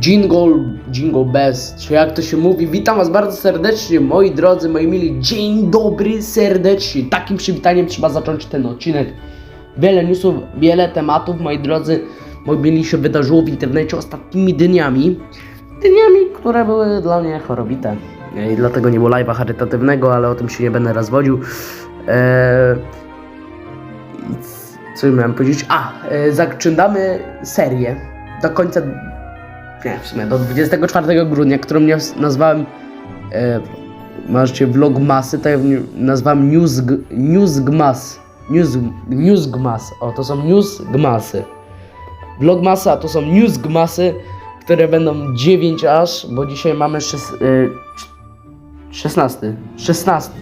Jingle, jingle bells, czy jak to się mówi. Witam was bardzo serdecznie, moi drodzy, moi mili. Dzień dobry, serdecznie. Takim przywitaniem trzeba zacząć ten odcinek. Wiele newsów, wiele tematów, moi drodzy, moi mili, się wydarzyło w internecie ostatnimi dniami. Dniami, które były dla mnie chorobite. I dlatego nie było live'a charytatywnego, ale o tym się nie będę rozwodził. Eee, co miałem powiedzieć? A, e, zaczynamy serię do końca, nie w sumie, do 24 grudnia, którą ja nazwałem, e, macie vlogmasy, to ja nazwałem news, newsgmas, news, newsgmas, o to są newsgmasy. Vlogmasy, a to są newsgmasy, które będą 9 aż, bo dzisiaj mamy szes, e, 16, 16,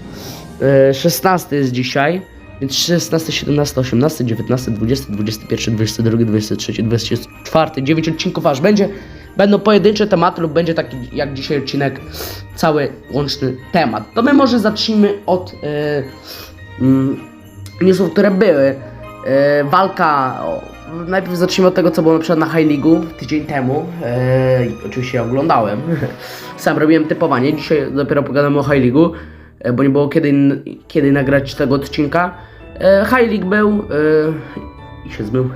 e, 16 jest dzisiaj. Więc 16, 17, 18, 19, 20, 21, 22, 23, 24, 9 odcinków aż będzie. Będą pojedyncze tematy lub będzie taki jak dzisiaj odcinek, cały łączny temat. To my może zacznijmy od mm, newsów, które były. E, walka, o, najpierw zacznijmy od tego, co było na przykład na High League'u tydzień temu. I oczywiście ja oglądałem. Sam robiłem typowanie, dzisiaj dopiero pogadamy o High League'u, e, bo nie było kiedy, kiedy nagrać tego odcinka. E, High League był e, i się zmył.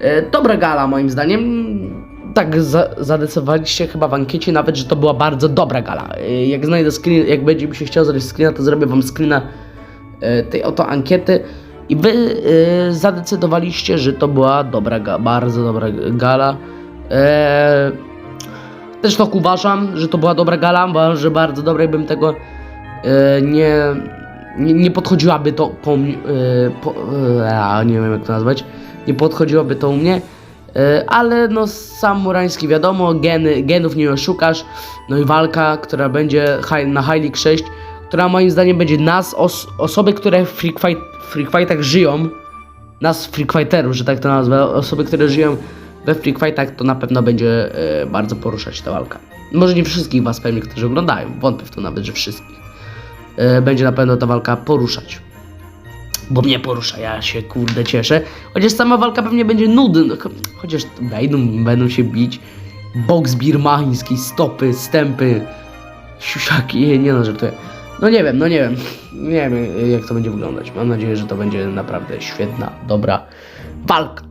E, dobra gala moim zdaniem. Tak za, zadecydowaliście chyba w ankiecie nawet, że to była bardzo dobra gala. E, jak znajdę screen, jak będzie mi się chciał zrobić screena, to zrobię wam screena e, tej oto ankiety. I wy e, zadecydowaliście, że to była dobra, bardzo dobra gala. Też tak uważam, że to była dobra gala, bo że bardzo dobre bym tego nie, nie, nie podchodziłaby to po po, nie wiem jak to nazwać, nie podchodziłoby to u mnie, ale no sam Murański wiadomo, geny, genów nie oszukasz, no i walka, która będzie na High League 6, która moim zdaniem będzie nas, os, osoby, które w Freak, Fight, żyją, nas Freak Fighterów, że tak to nazwę, osoby, które żyją we Freak Fightach, to na pewno będzie e, bardzo poruszać ta walka. Może nie wszystkich was pewnie, którzy oglądają, wątpię w to nawet, że wszystkich. E, będzie na pewno ta walka poruszać. Bo mnie porusza, ja się kurde cieszę. Chociaż sama walka pewnie będzie nudna, cho- chociaż będą, będą się bić. Boks birmański, stopy, stępy, siusiaki, nie no, żartuję. No nie wiem, no nie wiem. Nie wiem jak to będzie wyglądać. Mam nadzieję, że to będzie naprawdę świetna, dobra walka.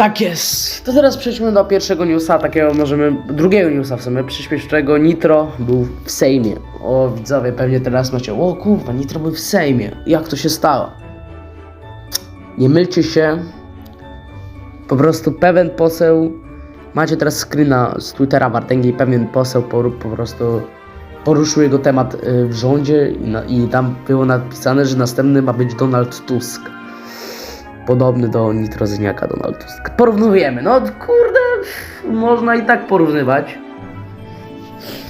Tak jest. To teraz przejdźmy do pierwszego newsa, takiego możemy, drugiego newsa w sumie, przyspieszczego. Nitro był w Sejmie. O widzowie, pewnie teraz macie, o kurwa, Nitro był w Sejmie. Jak to się stało? Nie mylcie się. Po prostu pewien poseł, macie teraz screena z Twittera Wartęgi, pewien poseł po, po prostu poruszył jego temat y, w rządzie i, na, i tam było napisane, że następny ma być Donald Tusk podobny do nitrozyniaka Donald Tusk. Porównujemy. No kurde, można i tak porównywać.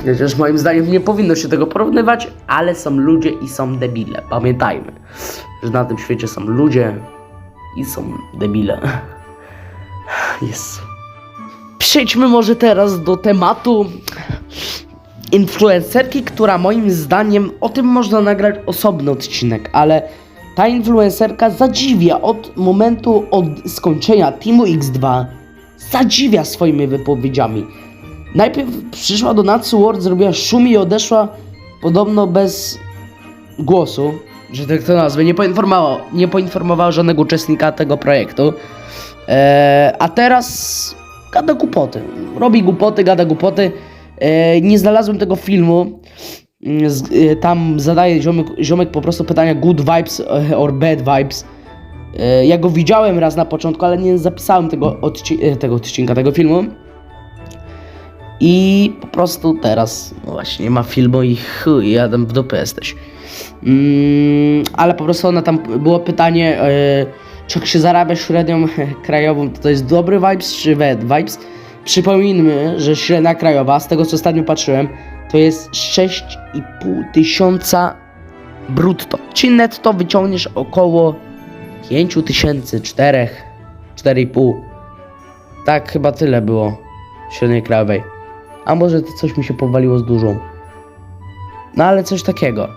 Chociaż moim zdaniem nie powinno się tego porównywać, ale są ludzie i są debile. Pamiętajmy, że na tym świecie są ludzie i są debile. Jest. Przejdźmy może teraz do tematu influencerki, która moim zdaniem o tym można nagrać osobny odcinek, ale ta influencerka zadziwia od momentu od skończenia Teamu X2 zadziwia swoimi wypowiedziami. Najpierw przyszła do Natsu World, zrobiła szum i odeszła podobno bez głosu, że tak to nazwę, nie poinformowała, nie poinformowała żadnego uczestnika tego projektu. Eee, a teraz gada głupoty. Robi głupoty, gada głupoty. Eee, nie znalazłem tego filmu. Mm, e, tam zadaje ziomek, ziomek po prostu pytania good vibes e, or bad vibes. E, Ja go widziałem raz na początku, ale nie zapisałem tego, odci- e, tego odcinka, tego filmu. I po prostu teraz, no właśnie, nie ma filmu i chuj, ja tam w dupę jesteś. Mm, ale po prostu ona tam było pytanie, e, czy jak się zarabia średnią krajową, to to jest dobry vibes czy bad vibes? Przypomnijmy, że średnia krajowa, z tego co ostatnio patrzyłem, to jest 6,5 tysiąca brutto. Czyli netto wyciągniesz około 5 tysięcy, 4, 4,5. Tak, chyba tyle było średniej krajowej. A może to coś mi się powaliło z dużą. No ale coś takiego.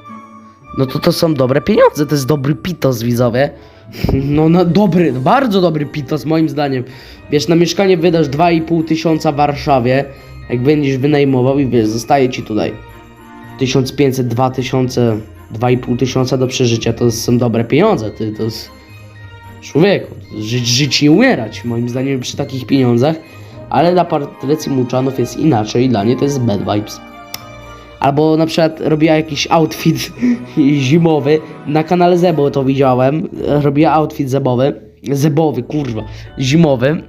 No to to są dobre pieniądze, to jest dobry pitos widzowie. No, no dobry, bardzo dobry pitos moim zdaniem. Wiesz, na mieszkanie wydasz 2,5 tysiąca w Warszawie, jak będziesz wynajmował i wiesz, zostaje ci tutaj 1500, 2000, 2,5 tysiąca do przeżycia, to są dobre pieniądze, ty, to jest... Człowieku, żyć, żyć i umierać, moim zdaniem przy takich pieniądzach, ale dla Patrycji Muczanów jest inaczej, dla niej to jest bad vibes. Albo na przykład robiła jakiś outfit zimowy. Na kanale Zebo to widziałem. Robiła outfit zebowy. Zebowy, kurwa. Zimowy.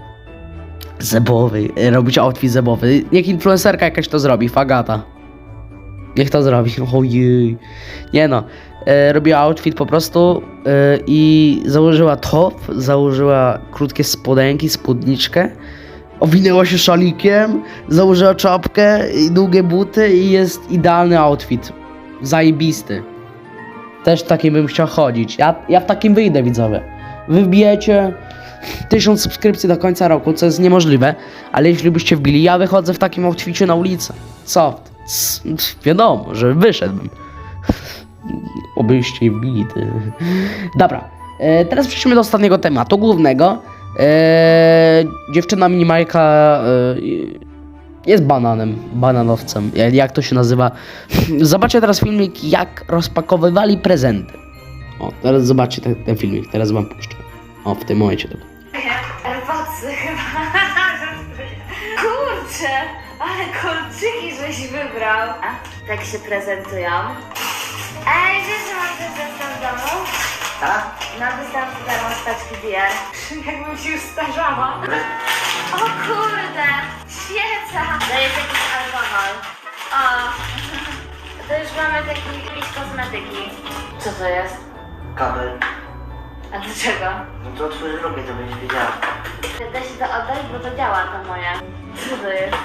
Zebowy, robić outfit zebowy. Niech influencerka jakaś to zrobi, fagata. Niech to zrobi, ojej. Nie no, e, robiła outfit po prostu e, i założyła top, założyła krótkie spodenki, spódniczkę, owinęła się szalikiem, założyła czapkę i długie buty i jest idealny outfit. Zajebisty. Też takim bym chciał chodzić. Ja, ja w takim wyjdę, widzowie. Wybijecie, 1000 subskrypcji do końca roku, co jest niemożliwe, ale jeśli byście wbili, ja wychodzę w takim outficie na ulicę. Co? C wiadomo, że wyszedłbym. Obyście wbili, ty. Dobra, e, teraz przejdźmy do ostatniego tematu, głównego. E, dziewczyna Minimajka e, jest bananem, bananowcem, jak to się nazywa. Zobaczcie teraz filmik, jak rozpakowywali prezenty. O, teraz zobaczcie ten, ten filmik, teraz wam puszczę. O, w tym momencie tylko. Kolczyki żeś wybrał. A, tak się prezentują. Ej, wiesz, że mam prezent w domu? Tak? Za darmo z paczki bier. Jakbym się już starzała. O kurde, świeca. Daję jakiś alkohol. O, to już mamy taki jakiś kosmetyki. Co to jest? Kabel. A dlaczego? No to otworzysz robię, to będziesz wiedziała. Da się to oddać, bo to działa to moje. Co to jest?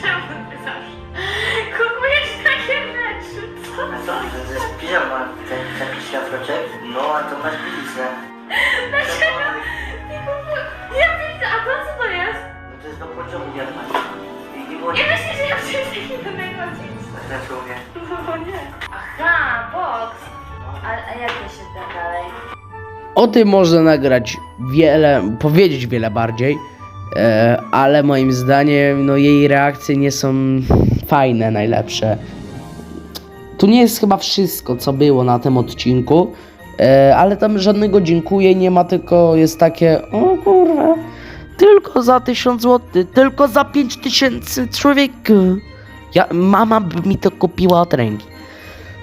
Czemu ty zawsze kupujesz takie rzeczy? Co? To jest piżama, ten taki światłoczek. No, a to masz bieliznę. Dlaczego? Nie kupuję. Ja a to co to jest? No to jest do pociągu. I nie myślisz, że ja takim będę chodzić? Znaczy u mnie. No nie. Aha, box. A, a jak to się da dalej? O tym można nagrać wiele, powiedzieć wiele bardziej, ale moim zdaniem no, jej reakcje nie są fajne, najlepsze. Tu nie jest chyba wszystko, co było na tym odcinku, e, ale tam żadnego dziękuję nie ma, tylko jest takie, o kurwa, tylko za 1000 zł, tylko za 5000 człowieku. Ja, mama by mi to kupiła od ręki.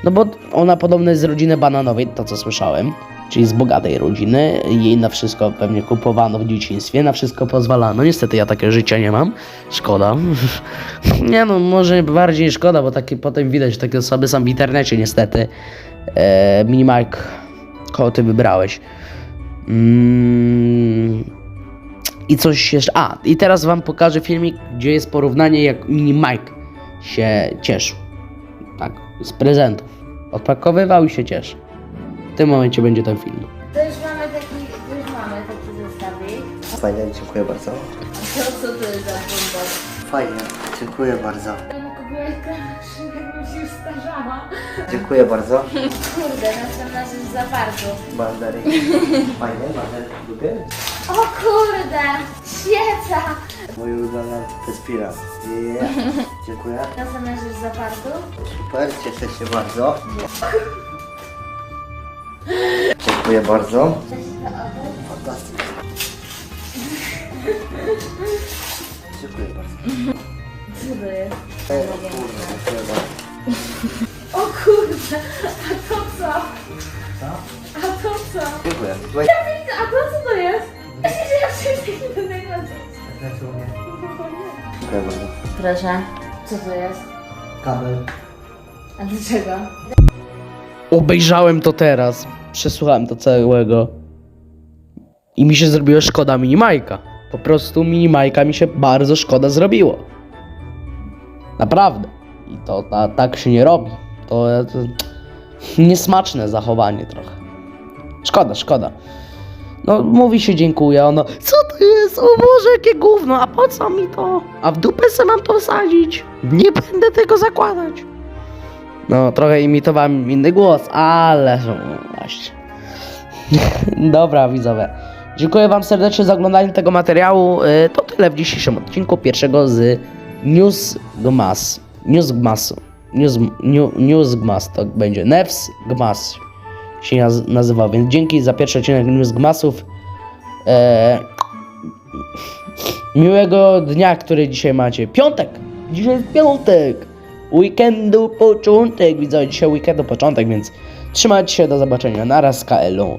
No bo ona podobno jest z rodziny bananowej, to co słyszałem, czyli z bogatej rodziny. Jej na wszystko pewnie kupowano w dzieciństwie, na wszystko pozwalano. Niestety ja takie życia nie mam. Szkoda. nie no, może bardziej szkoda, bo takie potem widać takie osoby są w internecie niestety. E, Minimike, kogo ty wybrałeś? Mm, I coś jeszcze. A, i teraz wam pokażę filmik, gdzie jest porównanie, jak Mini Mike się cieszył. Tak, z prezentów. Odpakowywał i się cieszy. W tym momencie będzie ten film. To już mamy taki, już mamy taki zestawik. Fajnie, dziękuję bardzo. To co to jest za bombok? Fajnie, dziękuję bardzo. Kupiłeś krawężnik, jakbym się już starzała. Dziękuję bardzo. Kurde, następna rzecz za bardzo. Bandery. Fajnie, bandery lubię. O kurde, świeca! Moja ulubiona to jest pira. Yeah. Dziękuję. Następna rzecz za bardzo. Super, cieszę się bardzo. Dziękuję bardzo. Się. Dziękuję bardzo. Co to jest? E, kurde, dziękuję bardzo. O kurde, a to co? A to co? Dziękuję. Ja widzę, a to co to jest? Ja w czymś takim będę chodzić? Dziękuję bardzo. Proszę, co to jest? Kabel. A dlaczego? Obejrzałem to teraz. Przesłuchałem to całego. I mi się zrobiło szkoda minimajka. Po prostu minimajka mi się bardzo szkoda zrobiło. Naprawdę. I to ta, tak się nie robi. To, to niesmaczne zachowanie trochę. Szkoda, szkoda. No, mówi się dziękuję, ono, co to jest? O Boże, jakie gówno, a po co mi to? A w dupę se mam to wsadzić? Nie będę tego zakładać. No, trochę imitowałem inny głos, ale właśnie. Dobra, widzowie. Dziękuję Wam serdecznie za oglądanie tego materiału. Y, To tyle w dzisiejszym odcinku pierwszego z News Gmas. News Gmasu. News, New, News Gmas to będzie. Nevs Gmas się naz- nazywał, więc dzięki za pierwszy odcinek News Gmasów. E, miłego dnia, który dzisiaj macie. Piątek! Dzisiaj jest piątek! Weekendu początek, widzę dzisiaj weekendu początek, więc trzymajcie się, do zobaczenia. Naraz z KL-u.